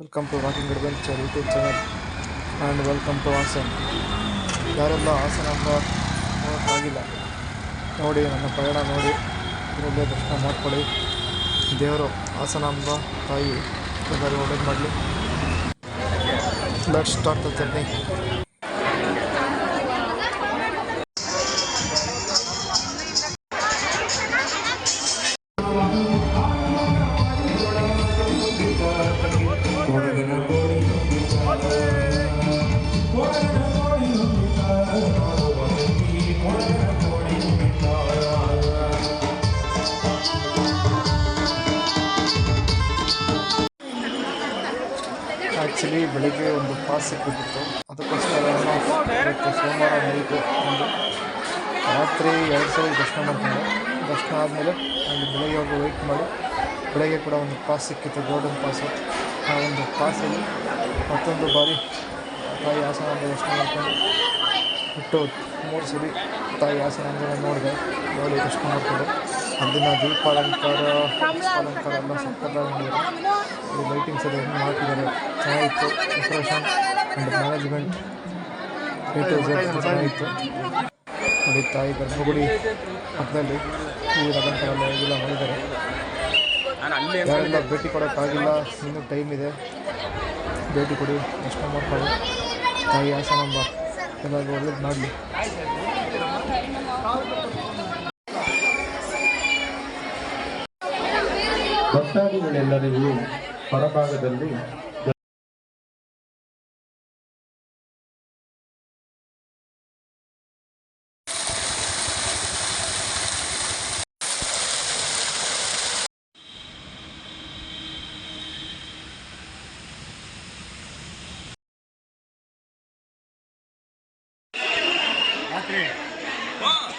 Welcome to walking adventure YouTube channel and welcome to Hassan ಯಾರೆಲ್ಲ ಹಾಸನ ಆಗಿಲ್ಲ, ನೋಡಿ, ನನ್ನ ಪಯಣ ನೋಡಿ. ಇದರಲ್ಲೇ ದರ್ಶನ ಮಾಡ್ಕೊಳ್ಳಿ. ದೇವರು ಹಾಸನಾಂಬ ತಾಯಿ ಎಲ್ಲರೂ ಒಳ್ಳೇದು ಮಾಡಲಿ let start the journey actually ಬೆಳಿಗ್ಗೆ ಒಂದು ಪಾಸ್ ಸಿಕ್ಕಿಬಿಟ್ಟಿತ್ತು ಅದಕ್ಕೋಸ್ಕರ ಸೋಮವಾರ ನೈಟು ಒಂದು ರಾತ್ರಿ ಎರಡು ಸಲ ದರ್ಶನ ಮಾಡ್ಕೊಂಡೆ ದರ್ಶನ ಆದಮೇಲೆ ಅಲ್ಲಿ ಬೆಳಗ್ಗೆ ಹೋಗಿ ವೆಯ್ಟ್ ಮಾಡಿ. ಬೆಳಗ್ಗೆ ಕೂಡ ಒಂದು ಪಾಸ್ ಸಿಕ್ಕಿತ್ತು ಗೋಲ್ಡನ್ ಪಾಸು ಆ ಒಂದು ಪಾಸಲ್ಲಿ ಮತ್ತೊಂದು ಬಾರಿ ತಾಯಿ ಆಸನ ದರ್ಶನ ಮಾಡ್ಕೊಂಡು ಬಿಟ್ಟು ಮೂರು ಸರಿ ತಾಯಿ ಹಾಸನಾಂಬನ ನೋಡಿದೆ. ನೋಡಿ ದರ್ಶನ ಮಾಡಿಕೊಂಡೆ ಅದನ್ನ ದೀಪಾಲಂಕಾರ ಅಲಂಕಾರ ಎಲ್ಲ ಸಕ್ಕತ್ತಾಗಿ ಮಾಡಿದ್ದಾರೆ ಲೈಟಿಂಗ್ಸ್ ಎಲ್ಲ ಹೆಂಗೆ ಹಾಕಿದ್ದಾರೆ ಚೆನ್ನಾಗಿತ್ತು. ಡೆಕೋರೇಷನ್ ಆ್ಯಂಡ್ ಮ್ಯಾನೇಜ್ಮೆಂಟ್ ಚೆನ್ನಾಗಿತ್ತು. ನೋಡಿ ತಾಯಿ ಗರ್ಭಗುಡಿ ಪಕ್ಕದಲ್ಲಿ ಹೂವಿನ ಅಲಂಕಾರ ಎಲ್ಲ ಇದೆಲ್ಲ ಮಾಡಿದ್ದಾರೆ. ಯಾರೆಲ್ಲ ಭೇಟಿ ಕೊಡೋಕ್ಕಾಗಿಲ್ಲ ಇನ್ನೂ ಟೈಮ್ ಇದೆ. ಭೇಟಿ ಕೊಡಿ ದರ್ಶನ ಮಾಡ್ಕೊಳ್ಳಿ. ತಾಯಿ ಆಸನಂಬ ಎಲ್ಲರಿಗೂ ಒಳ್ಳೇದು ಮಾಡಲಿ. ಭಕ್ತಾದಿಗಳೆಲ್ಲರಿಗೂ ಹೊರಭಾಗದಲ್ಲಿ ಆಶಾಗ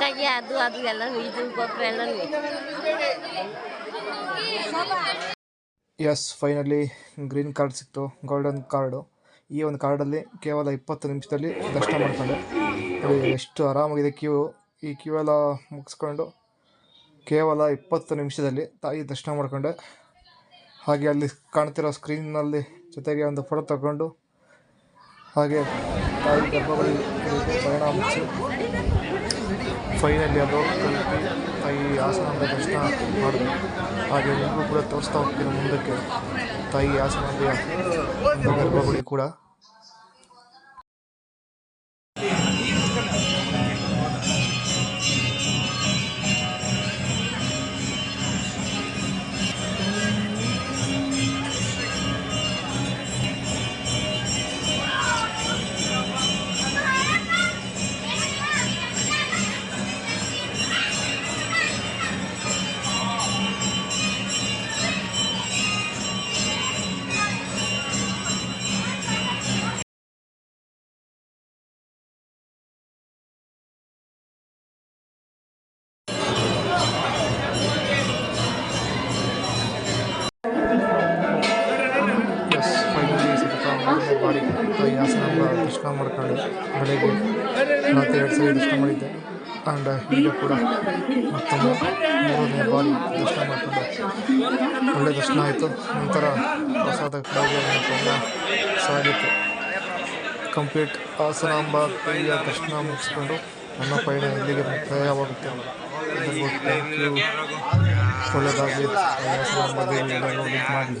ತೆಗಿ ಅದು ಅದು ಎಲ್ಲ ಇದು ಗೊಬ್ಬರ ಎಲ್ಲನೂ ಎಸ್ ಫೈನಲಿ ಗ್ರೀನ್ ಕಾರ್ಡ್ ಸಿಕ್ತು ಗೋಲ್ಡನ್ ಕಾರ್ಡು ಈ ಒಂದು ಕಾರ್ಡಲ್ಲಿ ಕೇವಲ ಇಪ್ಪತ್ತು ನಿಮಿಷದಲ್ಲಿ ದರ್ಶನ ಮಾಡ್ಕೊಂಡೆ. ಎಷ್ಟು ಆರಾಮಾಗಿದೆ ಕ್ಯೂ ಈ ಕ್ಯೂ ಎಲ್ಲ ಮುಗಿಸ್ಕೊಂಡು ಕೇವಲ ಇಪ್ಪತ್ತು ನಿಮಿಷದಲ್ಲಿ ತಾಯಿ ದರ್ಶನ ಮಾಡ್ಕೊಂಡೆ. ಹಾಗೆ ಅಲ್ಲಿ ಕಾಣ್ತಿರೋ ಸ್ಕ್ರೀನ್ನಲ್ಲಿ ಜೊತೆಗೆ ಒಂದು ಫೋಟೋ ತಗೊಂಡು ಹಾಗೆ ತಾಯಿ ಗರ್ಭಗುಡಿ ಪರಿಣಾಮ ಮುಗಿಸಿ ಫೈನಲಿ ಅದು ತಲುಪಿ ತಾಯಿ ಹಾಸನಾಂಬ ದರ್ಶನ ಮಾಡಿದ್ರು ಹಾಗೆ ಎಲ್ಲರೂ ಕೂಡ ತೋರಿಸ್ತಾ ಹೋಗ್ತೀನಿ ಮುಂದಕ್ಕೆ. ತಾಯಿ ಹಾಸನಾಂಬೆಯ ಗರ್ಭಗುಡಿ ಕೂಡ ತಾಯಿ ಹಾಸನಾಂಬ ದರ್ಶನ ಮಾಡ್ಕೊಂಡು ಬೆಳಗ್ಗೆ ರಾತ್ರಿ ಎರಡು ಸಲ ದರ್ಶನ ಮಾಡಿದ್ದೆ. ಆ್ಯಂಡ್ ಈಗ ಕೂಡ ಮತ್ತೊಂದು ಮೂರನೇ ಬಾರಿ ದರ್ಶನ ಮಾಡಿಕೊಂಡು ಒಳ್ಳೆ ದರ್ಶನ ಆಯಿತು. ನಂತರ ಪ್ರಸಾದ ಕಡೆಗೆ ಸಾಗಿತ್ತು. ಕಂಪ್ಲೀಟ್ ಹಾಸನಾಂಬ ಕೈಯ ದರ್ಶನ ಮುಗಿಸ್ಕೊಂಡು ನನ್ನ ಪಯಣ ಇಲ್ಲಿಗೆ ಮುಕ್ತಾಯವಾಗುತ್ತೆ. ಒಳ್ಳೆಯದಾಗಲಿ ಹಾಸನಾಂಬ ದೇವಿ ಎಲ್ಲರೂ ಇದು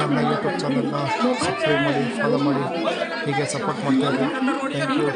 ನಮ್ಮ ಯೂಟ್ಯೂಬ್ ಚಾನಲ್ನ ಸಬ್ಸ್ಕ್ರೈಬ್ ಮಾಡಿ ಫಾಲೋ ಮಾಡಿ. ಹೀಗೆ ಸಪೋರ್ಟ್ ಮಾಡ್ತಾ ಇರಿ ಥ್ಯಾಂಕ್ ಯು